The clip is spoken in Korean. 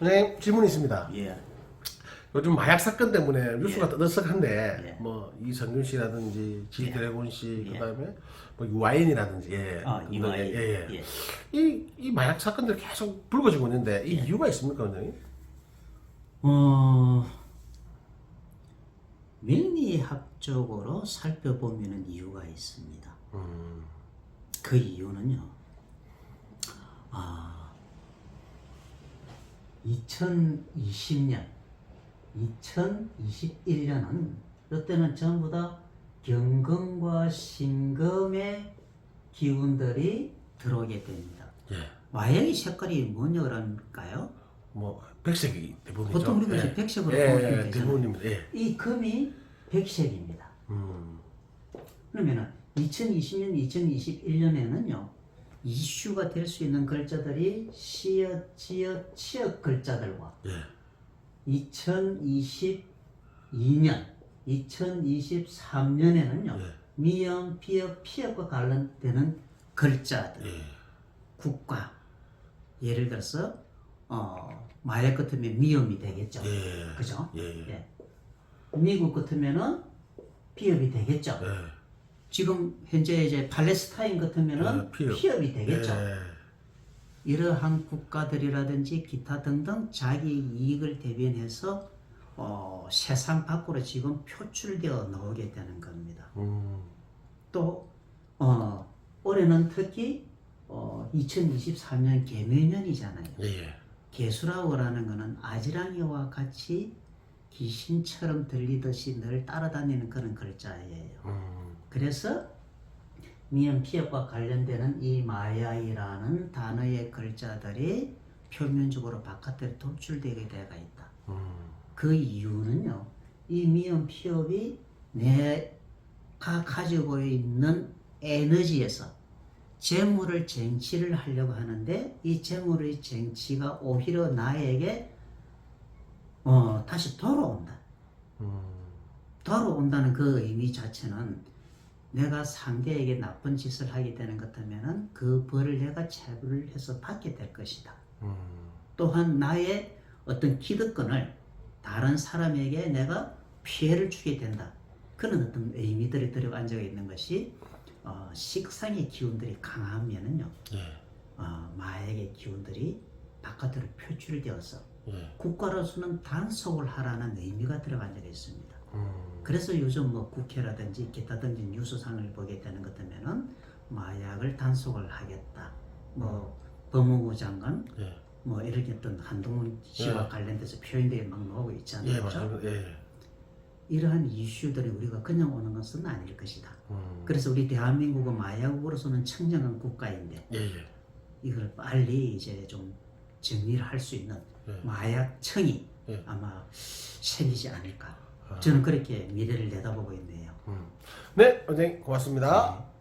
선생님 질문 있습니다. 예. 요즘 마약 사건 때문에 뉴스가 예. 떠들썩한데 예. 뭐 이성균 씨라든지 지 예. 드래곤 씨 예. 그다음에 뭐 유아인이라든지 예. 아, 이와인. 예, 예. 예. 이, 이 마약 사건들이 계속 불거지고 있는데 이 예. 이유가 있습니까, 선생님? 어, 명리학적으로 살펴보면 이유가 있습니다. 음, 그 이유는요, 아, 2020년, 2021년은 이때는 전부 다 경금과 신금의 기운들이 들어오게 됩니다. 예. 마약의 색깔이 뭐냐 그럴까요? 뭐 백색이 대부분이죠. 보통 우리가 예. 이제 백색으로 예, 보게 예, 되잖아요. 대부분입니다. 예. 이 금이 백색입니다. 음, 그러면은 2020년, 2021년에는요 이슈가 될 수 있는 글자들이 시어, 지어, 치역 글자들과 예. 2022년, 2023년에는요 예. 미음, 피업, 피업과 관련되는 글자들, 예. 국가 예를 들어서 어, 마약 같으면 미음이 되겠죠. 예. 그죠? 예. 예. 예. 미국 같으면은 피업이 되겠죠. 예. 지금 현재 이제 팔레스타인 같으면은 예, 피업. 피업이 되겠죠. 예. 이러한 국가들이라든지 기타 등등 자기 이익을 대변해서 어, 세상 밖으로 지금 표출되어 나오게 되는 겁니다. 음, 또 어, 올해는 특히 어, 2023년 개묘년이잖아요. 예. 예. 개수라고라는 것은 아지랑이와 같이 귀신처럼 들리듯이 늘 따라다니는 그런 글자예요. 음, 그래서 미연 피업과 관련되는 이 마야이라는 단어의 글자들이 표면적으로 바깥으로 돌출되게 되어 있다. 음, 그 이유는요, 이 미연 피업이 내가 가지고 있는 에너지에서 재물을 쟁취를 하려고 하는데 이 재물의 쟁취가 오히려 나에게 어, 다시 돌아온다. 음, 돌아온다는 그 의미 자체는 내가 상대에게 나쁜 짓을 하게 되는 것 같으면은 그 벌을 내가 체불을 해서 받게 될 것이다. 음, 또한 나의 어떤 기득권을 다른 사람에게 내가 피해를 주게 된다. 그런 어떤 의미들이 들어앉아 있는 것이 어, 식상의 기운들이 강하면은요, 예. 어, 마약의 기운들이 바깥으로 표출되어서 예. 국가로서는 단속을 하라는 의미가 들어앉아 있습니다. 음, 그래서 요즘 뭐 국회라든지 기타든지 뉴스상을 보게 되는 것 같으면은 마약을 단속을 하겠다. 뭐 법무부 장관 예. 뭐 이렇게 어떤 한동훈 씨와 예. 관련돼서 표현들이 막 나오고 있잖아요. 예, 그렇죠? 맞습니다. 예. 이러한 이슈들이 우리가 그냥 오는 것은 아닐 것이다. 음, 그래서 우리 대한민국은 마약국으로서는 청정한 국가인데 예, 예. 이걸 빨리 이제 좀 정리를 할 수 있는 예. 마약청이 예. 아마 생기지 않을까. 아. 저는 그렇게 미래를 내다보고 있네요. 음. 네, 선생님 고맙습니다. 네.